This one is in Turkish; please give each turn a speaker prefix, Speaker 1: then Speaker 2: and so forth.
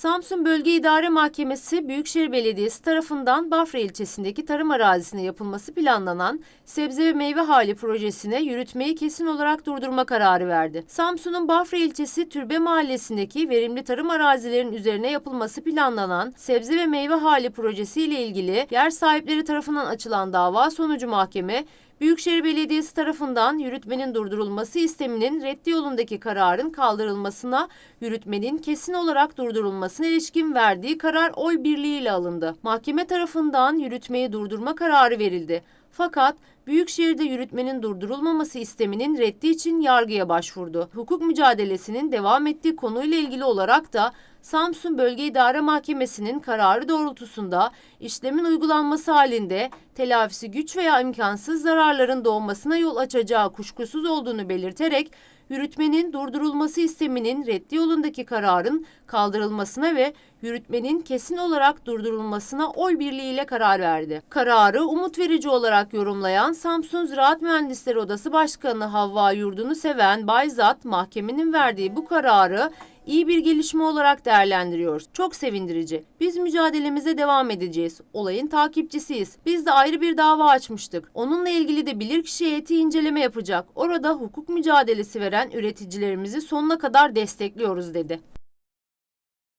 Speaker 1: Samsun Bölge İdare Mahkemesi Büyükşehir Belediyesi tarafından Bafra ilçesindeki tarım arazisine yapılması planlanan sebze ve meyve hali projesine yürütmeyi kesin olarak durdurma kararı verdi. Samsun'un Bafra ilçesi Türbe Mahallesi'ndeki verimli tarım arazilerinin üzerine yapılması planlanan sebze ve meyve hali projesi ile ilgili yer sahipleri tarafından açılan dava sonucu mahkeme Büyükşehir Belediyesi tarafından yürütmenin durdurulması isteminin reddi yolundaki kararın kaldırılmasına, yürütmenin kesin olarak durdurulmasına ilişkin verdiği karar oy birliğiyle alındı. Mahkeme tarafından yürütmeyi durdurma kararı verildi. Fakat Büyükşehir'de yürütmenin durdurulmaması isteminin reddi için yargıya başvurdu. Hukuk mücadelesinin devam ettiği konuyla ilgili olarak da Samsun Bölge İdare Mahkemesi'nin kararı doğrultusunda işlemin uygulanması halinde telafisi güç veya imkansız zararların doğmasına yol açacağı kuşkusuz olduğunu belirterek yürütmenin durdurulması isteminin reddi yolundaki kararın kaldırılmasına ve yürütmenin kesin olarak durdurulmasına oy birliğiyle karar verdi. Kararı umut verici olarak yorumlayan Samsun Ziraat Mühendisleri Odası Başkanı Havva Yurdunu seven Bayzat mahkemenin verdiği bu kararı iyi bir gelişme olarak değerlendiriyoruz. Çok sevindirici. Biz mücadelemize devam edeceğiz. Olayın takipçisiyiz. Biz de ayrı bir dava açmıştık. Onunla ilgili de bilirkişi heyeti inceleme yapacak. Orada hukuk mücadelesi veren üreticilerimizi sonuna kadar destekliyoruz dedi.